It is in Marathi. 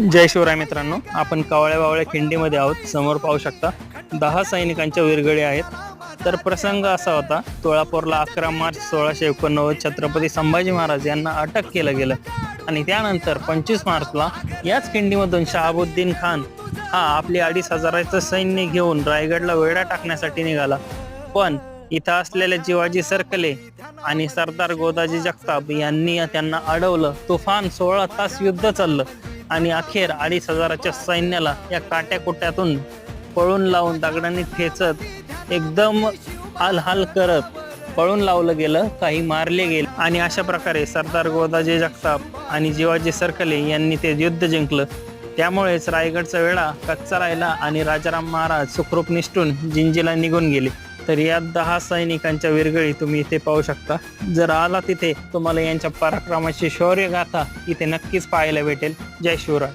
जय शिवराय मित्रांनो आपण कावळ्या बावळ्या खिंडीमध्ये आहोत. समोर पाहू शकता दहा सैनिकांच्या विरगळी आहेत. तर प्रसंग असा होता तुळापूरला अकरा मार्च सोळाशे एकोणनव्वद छत्रपती संभाजी महाराज यांना अटक केलं गेलं. आणि त्यानंतर पंचवीस मार्चला याच खिंडीमधून शहाबुद्दीन खान हा आपली अडीच हजाराचं सैन्य घेऊन रायगडला वेढा टाकण्यासाठी निघाला. पण इथं असलेले जिवाजी सरकले आणि सरदार गोदाजी जगताप यांनी त्यांना अडवलं. तुफान सोळा तास युद्ध चाललं. आणि अखेर अडीच हजाराच्या सैन्याला या काट्याकुट्यातून पळून लावून दगडांनी ठेचत एकदम हालहाल करत पळून लावलं गेलं काही मारले गेले. आणि अशा प्रकारे सरदार गोदाजी जगताप आणि जिवाजी सरकले यांनी ते युद्ध जिंकलं. त्यामुळेच रायगडचा वेळा कच्चा राहिला आणि राजाराम महाराज सुखरूप निष्ठून जिंजीला निघून गेले. तर या दहा सैनिकांच्या विरगळी तुम्ही इथे पाहू शकता. जर आला तिथे तुम्हाला यांच्या पराक्रमाची शौर्य गाथा इथे नक्कीच पाहायला भेटेल. जय शिवराय.